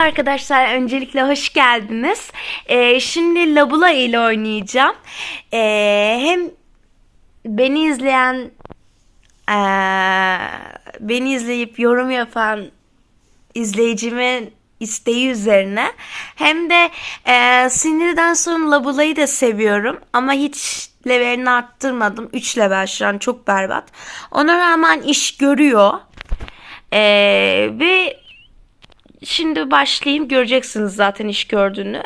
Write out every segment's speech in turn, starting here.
Arkadaşlar öncelikle hoş geldiniz. Ee, şimdi Labula ile oynayacağım. Ee, hem beni izleyen ee, beni izleyip yorum yapan izleyicimin isteği üzerine hem de ee, sinirden sonra Labula'yı da seviyorum ama hiç levelini arttırmadım. 3 level şu an çok berbat. Ona rağmen iş görüyor. Ee, ve Şimdi başlayayım göreceksiniz zaten iş gördüğünü.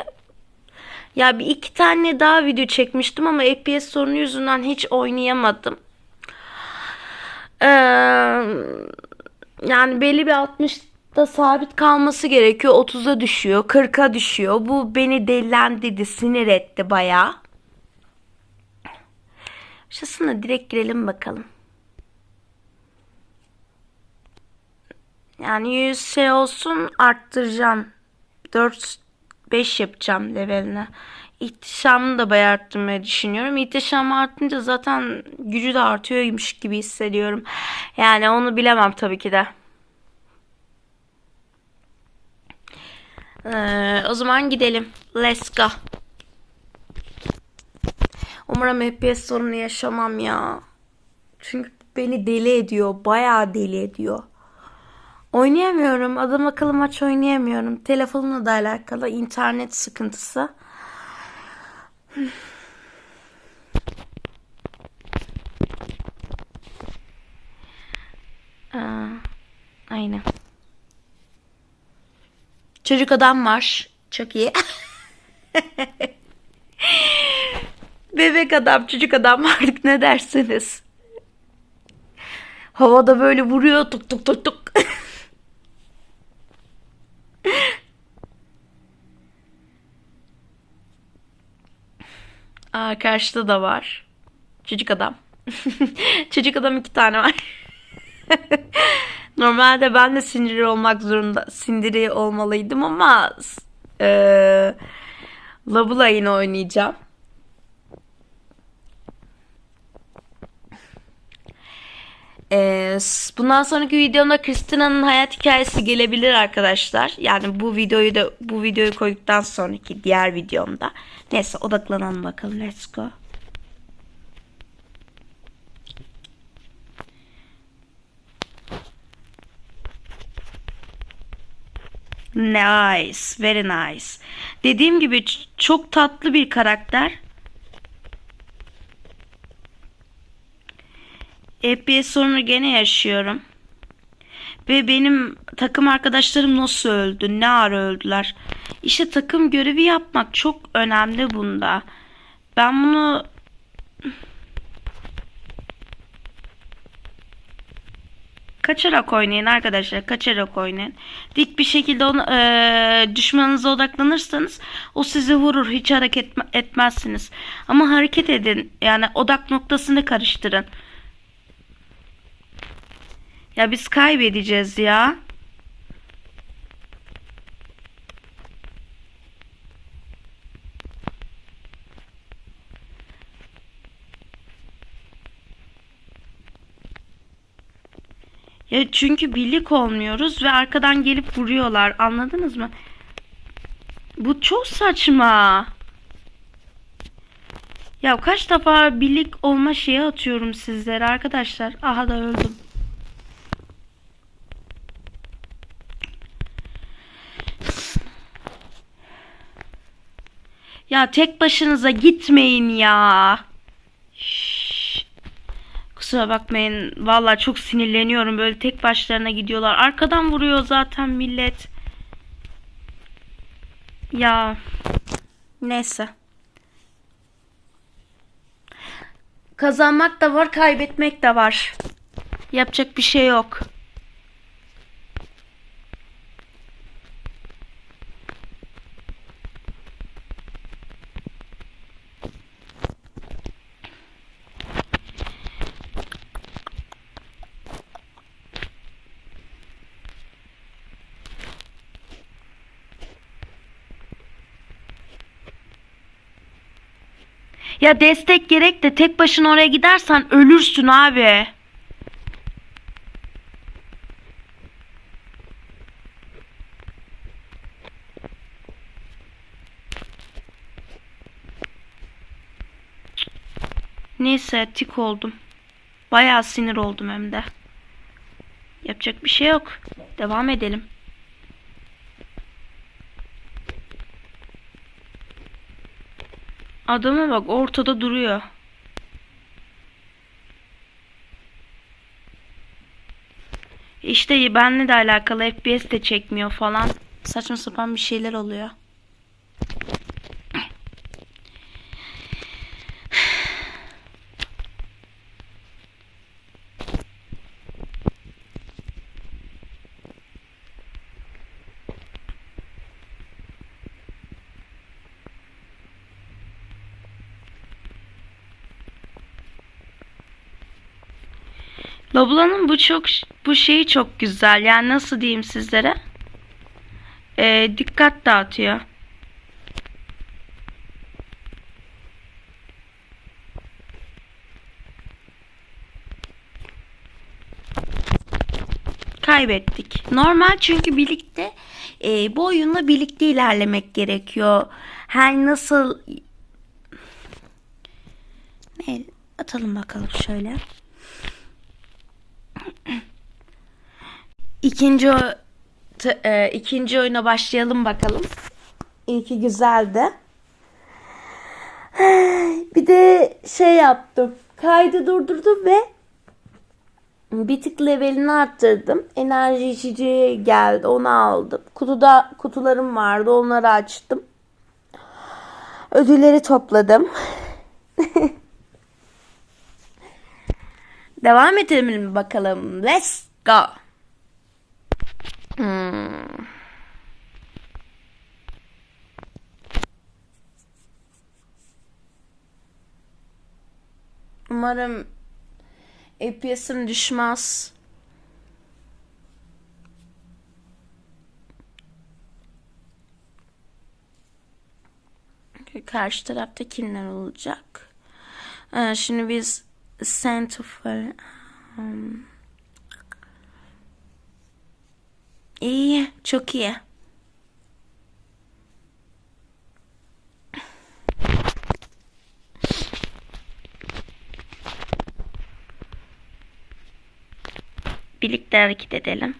Ya bir iki tane daha video çekmiştim ama FPS sorunu yüzünden hiç oynayamadım. Ee, yani belli bir 60'da sabit kalması gerekiyor. 30'a düşüyor, 40'a düşüyor. Bu beni delilendirdi, sinir etti bayağı. Şurasına direkt girelim bakalım. Yani 100 şey olsun arttıracağım. 4 5 yapacağım leveline. İhtişamını da bayağı arttırmayı düşünüyorum. İhtişam artınca zaten gücü de artıyormuş gibi hissediyorum. Yani onu bilemem tabii ki de. Ee, o zaman gidelim. Let's go. Umarım FPS sorunu yaşamam ya. Çünkü beni deli ediyor. Bayağı deli ediyor. Oynayamıyorum. Adam akıllı maç oynayamıyorum. Telefonumla da alakalı internet sıkıntısı. Aa, aynen. Çocuk adam var. Çok iyi. Bebek adam, çocuk adam artık ne dersiniz? Havada böyle vuruyor tuk tuk tuk tuk. Karşıda da var. Çocuk adam. Çocuk adam iki tane var. Normalde ben de sindiri olmak zorunda, sindiri olmalıydım ama e, Labula oynayacağım. Ee, bundan sonraki videomda Kristina'nın hayat hikayesi gelebilir arkadaşlar. Yani bu videoyu da bu videoyu koyduktan sonraki diğer videomda. Neyse odaklanalım bakalım. Let's go. Nice, very nice. Dediğim gibi çok tatlı bir karakter. FPS sorunu gene yaşıyorum. Ve benim takım arkadaşlarım nasıl öldü? Ne ara öldüler? İşte takım görevi yapmak çok önemli bunda. Ben bunu kaçarak oynayın arkadaşlar. Kaçarak oynayın. Dik bir şekilde onu, e, düşmanınıza odaklanırsanız o sizi vurur. Hiç hareket etmezsiniz. Ama hareket edin. Yani odak noktasını karıştırın. Ya biz kaybedeceğiz ya. Ya çünkü birlik olmuyoruz ve arkadan gelip vuruyorlar. Anladınız mı? Bu çok saçma. Ya kaç defa birlik olma şeyi atıyorum sizlere arkadaşlar. Aha da öldüm. Ya tek başınıza gitmeyin ya. Şşş. Kusura bakmayın. Valla çok sinirleniyorum. Böyle tek başlarına gidiyorlar. Arkadan vuruyor zaten millet. Ya. Neyse. Kazanmak da var, kaybetmek de var. Yapacak bir şey yok. Ya destek gerek de tek başına oraya gidersen ölürsün abi. Neyse tik oldum. Bayağı sinir oldum hem de. Yapacak bir şey yok. Devam edelim. Adama bak ortada duruyor. İşte benle de alakalı FPS de çekmiyor falan. Saçma sapan bir şeyler oluyor. Lobla'nın bu çok bu şeyi çok güzel. Yani nasıl diyeyim sizlere? Ee, dikkat dağıtıyor. Kaybettik. Normal çünkü birlikte e, bu oyunla birlikte ilerlemek gerekiyor. Her nasıl ne atalım bakalım şöyle. İkinci e, ikinci oyuna başlayalım bakalım. İlki güzeldi. Bir de şey yaptım. Kaydı durdurdum ve bir tık levelini arttırdım. Enerji içeceği geldi. Onu aldım. Kutuda kutularım vardı. Onları açtım. Ödülleri topladım. Devam edelim bakalım. Let's go. Hmm. Umarım FPS'im düşmez. Karşı tarafta kimler olacak? Ee, şimdi biz Center for um, İyi, çok iyi. Birlikte hareket edelim.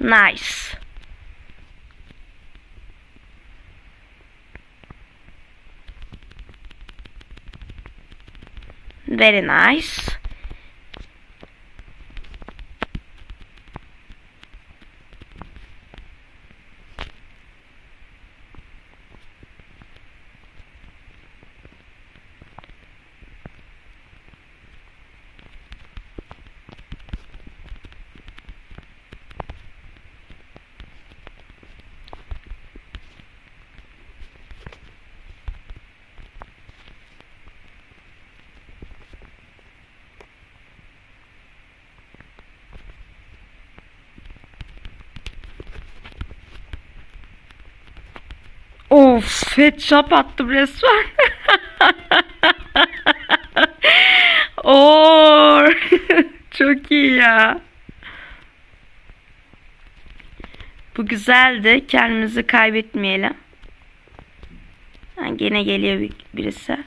Nice. Very nice. Of, headshot attım resmen. Oo, çok iyi ya. Bu güzeldi. Kendimizi kaybetmeyelim. Ha, gene geliyor bir- birisi.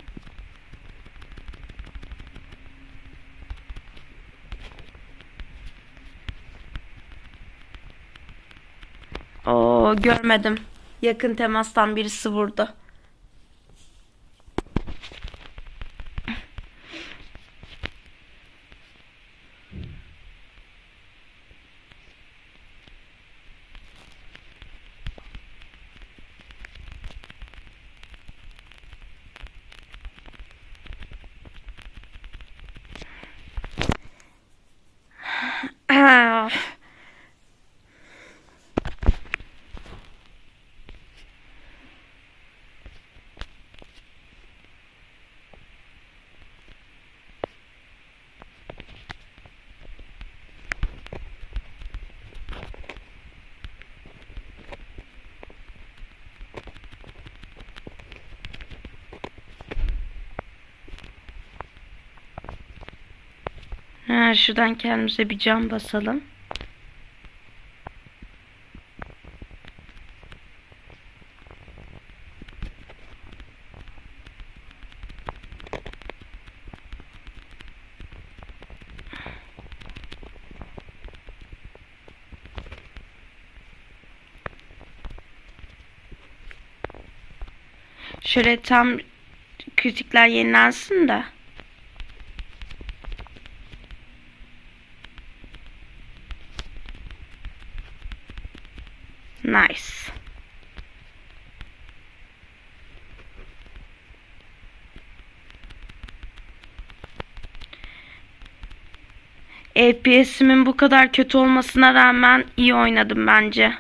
Oo, görmedim. Yakın temastan birisi vurdu. Ha, şuradan kendimize bir cam basalım. Şöyle tam kritikler yenilensin de. Nice. FPS'imin bu kadar kötü olmasına rağmen iyi oynadım bence.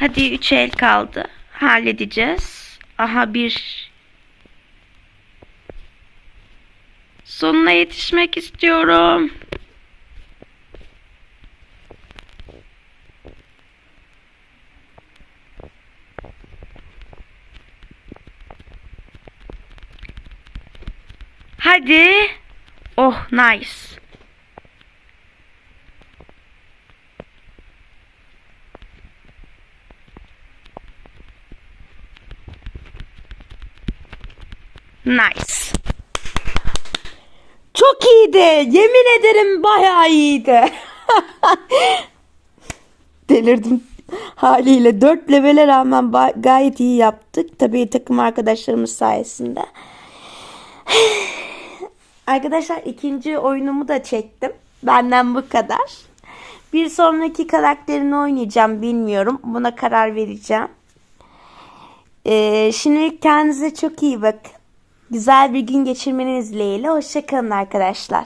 Hadi 3 el kaldı. Halledeceğiz. Aha bir sonuna yetişmek istiyorum. Hadi. Oh nice. Nice. Çok iyiydi. Yemin ederim bayağı iyiydi. Delirdim haliyle. 4 levele rağmen gayet iyi yaptık. Tabii takım arkadaşlarımız sayesinde. Arkadaşlar ikinci oyunumu da çektim. Benden bu kadar. Bir sonraki karakterini oynayacağım bilmiyorum. Buna karar vereceğim. Ee, şimdilik kendinize çok iyi bakın. Güzel bir gün geçirmeniz dileğiyle. Hoşçakalın arkadaşlar.